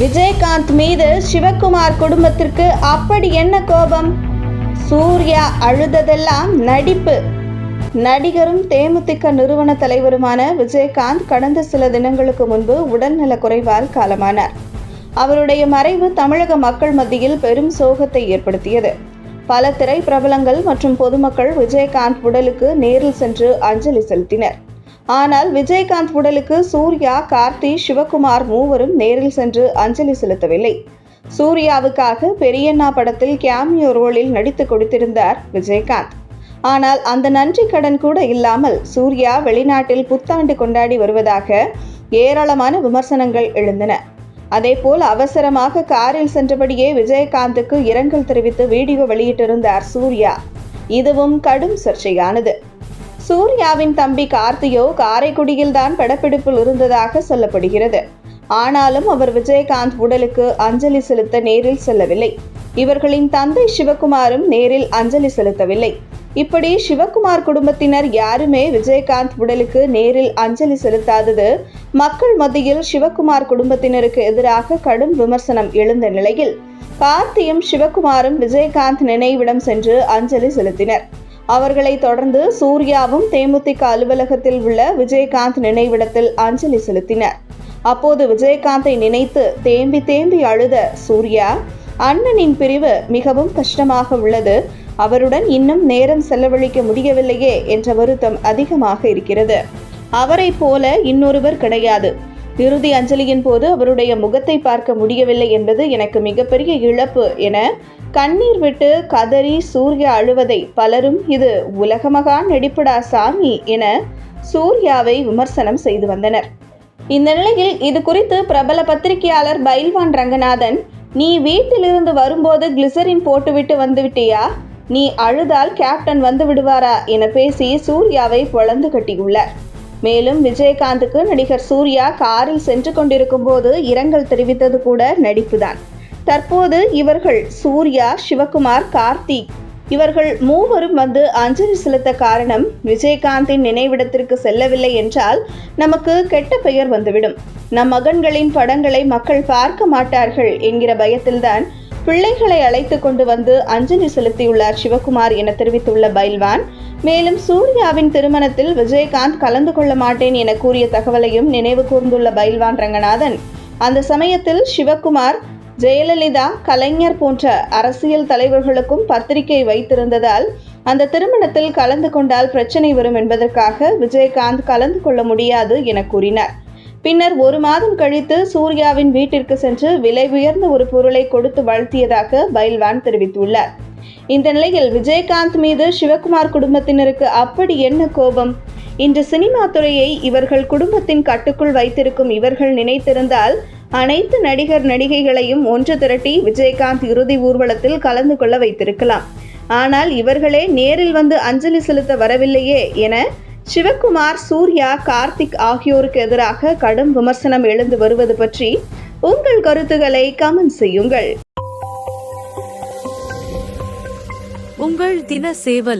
விஜயகாந்த் மீது சிவகுமார் குடும்பத்திற்கு அப்படி என்ன கோபம்? சூர்யா அழுததெல்லாம் நடிப்பு. நடிகரும் தேமுதிக நிறுவன தலைவருமான விஜயகாந்த் கடந்த சில தினங்களுக்கு முன்பு உடல்நலக் குறைவால் காலமானார். அவருடைய மறைவு தமிழக மக்கள் மத்தியில் பெரும் சோகத்தை ஏற்படுத்தியது. பல திரை பிரபலங்கள் மற்றும் பொதுமக்கள் விஜயகாந்த் உடலுக்கு நேரில் சென்று அஞ்சலி செலுத்தினர். ஆனால் விஜயகாந்த் உடலுக்கு சூர்யா கார்த்தி சிவகுமார் மூவரும் நேரில் சென்று அஞ்சலி செலுத்தவில்லை. சூர்யாவுக்காக பெரியண்ணா படத்தில் கேமியோ ரோலில் நடித்து கொடுத்திருந்தார் விஜயகாந்த். ஆனால் அந்த நன்றி கடன் கூட இல்லாமல் சூர்யா வெளிநாட்டில் புத்தாண்டு கொண்டாடி வருவதாக ஏராளமான விமர்சனங்கள் எழுந்தன. அதேபோல் அவசரமாக காரில் சென்றபடியே விஜயகாந்துக்கு இரங்கல் தெரிவித்து வீடியோ வெளியிட்டிருந்தார் சூர்யா. இதுவும் கடும் சர்ச்சையானது. சூர்யாவின் தம்பி கார்த்தியோ காரைக்குடியில்தான் படப்பிடிப்பில் இருந்ததாக சொல்லப்படுகிறது. ஆனாலும் அவர் விஜயகாந்த் உடலுக்கு அஞ்சலி செலுத்த நேரில் செல்லவில்லை. இவர்களின் தந்தை சிவகுமாரும் நேரில் அஞ்சலி செலுத்தவில்லை. இப்படி சிவகுமார் குடும்பத்தினர் யாருமே விஜயகாந்த் உடலுக்கு நேரில் அஞ்சலி செலுத்தாதது மக்கள் மத்தியில் சிவகுமார் குடும்பத்தினருக்கு எதிராக கடும் விமர்சனம் எழுந்த நிலையில் கார்த்தியும் சிவகுமாரும் விஜயகாந்த் நினைவிடம் சென்று அஞ்சலி செலுத்தினர். அவர்களை தொடர்ந்து சூர்யாவும் தேமுதிக அலுவலகத்தில் உள்ள விஜயகாந்த் நினைவிடத்தில் அஞ்சலி செலுத்தினர். அப்போது விஜயகாந்தை நினைத்து தேம்பி தேம்பி அழுத சூர்யா அண்ணனின் பிரிவு மிகவும் கஷ்டமாக உள்ளது. அவருடன் இன்னும் நேரம் செலவழிக்க முடியவில்லையே என்ற வருத்தம் அதிகமாக இருக்கிறது. அவரைப் போல இன்னொருவர் கிடையாது. இறுதி அஞ்சலியின் போது அவருடைய முகத்தை பார்க்க முடியவில்லை என்பது எனக்கு மிகப்பெரிய இழப்பு என கண்ணீர் விட்டு கதறி சூர்யா அழுவதை பலரும் இது உலகமகா நெடிப்படா சாமி என சூர்யாவை விமர்சனம் செய்து வந்தனர். இந்த நிலையில் இது குறித்து பிரபல பத்திரிகையாளர் பைல்வான் ரங்கநாதன் நீ வீட்டிலிருந்து வரும்போது கிளிசரின் போட்டுவிட்டு வந்துவிட்டியா நீ அழுதால் கேப்டன் வந்து விடுவாரா? என பேசி சூர்யாவை பொழந்து கட்டியுள்ளார். மேலும் விஜயகாந்துக்கு நடிகர் சூர்யா காரில் சென்று கொண்டிருக்கும் போது இரங்கல் தெரிவித்தது கூட நடிப்புதான். தற்போது இவர்கள் சூர்யா சிவகுமார் கார்த்திக் இவர்கள் மூவரும் வந்து அஞ்சலி செலுத்த காரணம் விஜயகாந்தின் நினைவிடத்திற்கு செல்லவில்லை என்றால் நமக்கு கெட்ட பெயர் வந்துவிடும். நம் மகன்களின் படங்களை மக்கள் பார்க்க மாட்டார்கள் என்கிற பயத்தில்தான் பிள்ளைகளை அழைத்து கொண்டு வந்து அஞ்சலி செலுத்தியுள்ளார் சிவகுமார் என தெரிவித்துள்ள பைல்வான் மேலும் சூர்யாவின் திருமணத்தில் விஜயகாந்த் கலந்து கொள்ள மாட்டேன் என கூறிய தகவலையும் நினைவு கூர்ந்துள்ள பைல்வான் ரங்கநாதன். அந்த சமயத்தில் சிவகுமார் ஜெயலலிதா கலைஞர் போன்ற அரசியல் தலைவர்களுக்கும் பத்திரிகை வைத்திருந்ததால் அந்த திருமணத்தில் கலந்து கொண்டால் பிரச்சனை வரும் என்பதற்காக விஜயகாந்த் கலந்து கொள்ள முடியாது என கூறினார். பின்னர் ஒரு மாதம் கழித்து சூர்யாவின் வீட்டிற்கு சென்று விலை உயர்ந்த ஒரு பொருளை கொடுத்து வாழ்த்தியதாக பைல்வான் தெரிவித்துள்ளார். இந்த நிலையில் விஜயகாந்த் மீது சிவகுமார் குடும்பத்தினருக்கு அப்படி என்ன கோபம்? இன்று சினிமா துறையை இவர்கள் குடும்பத்தின் கட்டுக்குள் வைத்திருக்கும் இவர்கள் நினைத்திருந்தால் அனைத்து நடிகர் நடிகைகளையும் ஒன்று திரட்டி விஜயகாந்த் இறுதி ஊர்வலத்தில் கலந்து கொள்ள வைத்திருக்கலாம். ஆனால் இவர்களே நேரில் வந்து அஞ்சலி செலுத்த வரவில்லையே என சிவகுமார் சூர்யா கார்த்திக் ஆகியோருக்கு எதிராக கடும் விமர்சனம் எழுந்து வருவது பற்றி உங்கள் கருத்துக்களை கமெண்ட் செய்யுங்கள். உங்கள் தின சேவல்